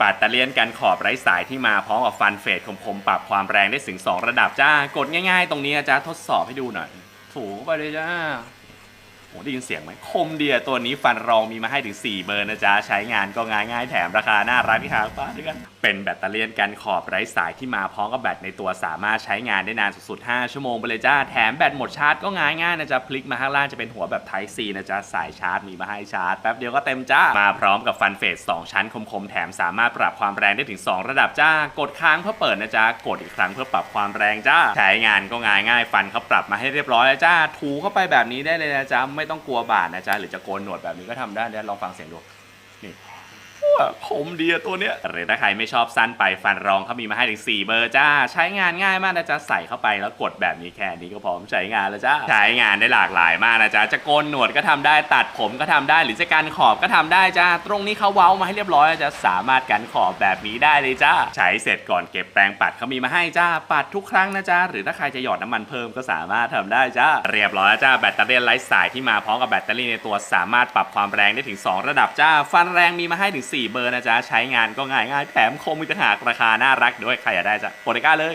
ปัตตะเลียนกันขอบไร้สายที่มาพร้อมกับฟันเฟดคมๆ ปรับความแรงได้ถึง 2 ระดับจ้ากดง่ายๆ ตรงนี้นะจ้าทดสอบให้ดูหน่อยถูไปเลยจ้า โอ้ได้ยินเสียงไหมคมเดียตัวนี้ฟันรองมีมาให้ถึง 4 เบอร์นะจ๊ะ ใช้งานก็ง่ายง่ายแถมราคาน่ารักที่หาป้าด้วยกัน เป็นแบตเตอรี่กันขอบไร้สายที่มาพร้อมกับแบตในตัวสามารถใช้งานได้นานสุดๆ 5 ชั่วโมงไปเลยจ้า แถมแบตหมดชาร์จก็ง่ายง่ายนะจ๊ะ พลิกมาข้างล่างจะเป็นหัวแบบ Type C นะจ๊ะ สายชาร์จมีมาให้ชาร์จแป๊บเดียวก็เต็มจ้า มาพร้อมกับฟันเฟส2ชั้นคมๆ แถมสามารถปรับความแรงได้ถึง 2 ระดับจ้า กดค้างเพื่อเปิดนะจ๊ะ กดอีกครั้งเพื่อปรับความแรงจ้า ใช้งานก็ง่ายง่ายฟันเขาปรับมาให้เรียบร้อยแล้วจ้า ถูเข้าไปแบบนี้ได้เลยนะจ๊ะไม่ต้องกลัวบาดนะจ๊ะหรือจะโกนหนวดแบบนี้ก็ทำได้เดี๋ยวลองฟังเสียงดูนี่ ว่าคมดีอะตัวเนี้ยหรือถ้าใครไม่ชอบสั้นไปฟันรองเขามีมาให้ถึง 4 เบอร์จ้า ใช้งานง่ายมากนะจ๊ะ ใส่เข้าไปแล้วกดแบบนี้แค่นี้ก็พร้อมใช้งานแล้วจ้า ใช้งานได้หลากหลายมากนะจ๊ะ จะโกนหนวดก็ทำได้ ตัดผมก็ทำได้ หรือจะกันขอบก็ทำได้จ้า ตรงนี้เขาเว้ามาให้เรียบร้อยแล้วจะสามารถกันขอบแบบนี้ได้เลยจ้า ใช้เสร็จก่อนเก็บแปรงปัดเขามีมาให้จ้า ปัดทุกครั้งนะจ๊ะ หรือถ้าใครจะหยอดน้ำมันเพิ่มก็สามารถทำได้จ้า เรียบร้อยจ้า แบตเตอรี่ไร้สายที่มาพร้อมกับแบตเตอรี่ในตัวสามารถปรับความแรงได้ถึง 2 ระดับจ้า ฟันแรงมีมาให้ถึง 4เบอร์นะจ๊ะ ใช้งานก็ง่ายง่ายแถมคมมีต่างหากราคาน่ารักด้วย ใครอยากได้จ้ะโปรดก้าเลย